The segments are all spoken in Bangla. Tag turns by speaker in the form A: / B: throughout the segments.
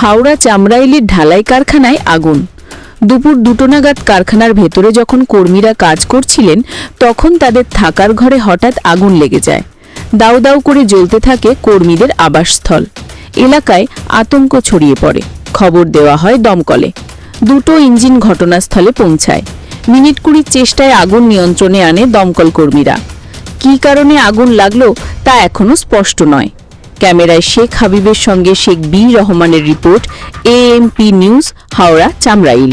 A: হাওড়া চামড়াইলির ঢালাই কারখানায় আগুন। দুপুর দুটো নাগাদ কারখানার ভেতরে যখন কর্মীরা কাজ করছিলেন, তখন তাদের থাকার ঘরে হঠাৎ আগুন লেগে যায়। দাউ দাউ করে জ্বলতে থাকে কর্মীদের আবাসস্থল। এলাকায় আতঙ্ক ছড়িয়ে পড়ে। খবর দেওয়া হয় দমকলে। দুটো ইঞ্জিন ঘটনাস্থলে পৌঁছায়। মিনিট কুড়ির চেষ্টায় আগুন নিয়ন্ত্রণে আনে দমকল কর্মীরা। কী কারণে আগুন লাগল তা এখনও স্পষ্ট নয়। ক্যামেরায় শেখ হাবিবের সঙ্গে শেখ বি রহমানের report AMP news Howrah Chamrail.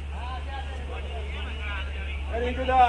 B: রিন্টুদা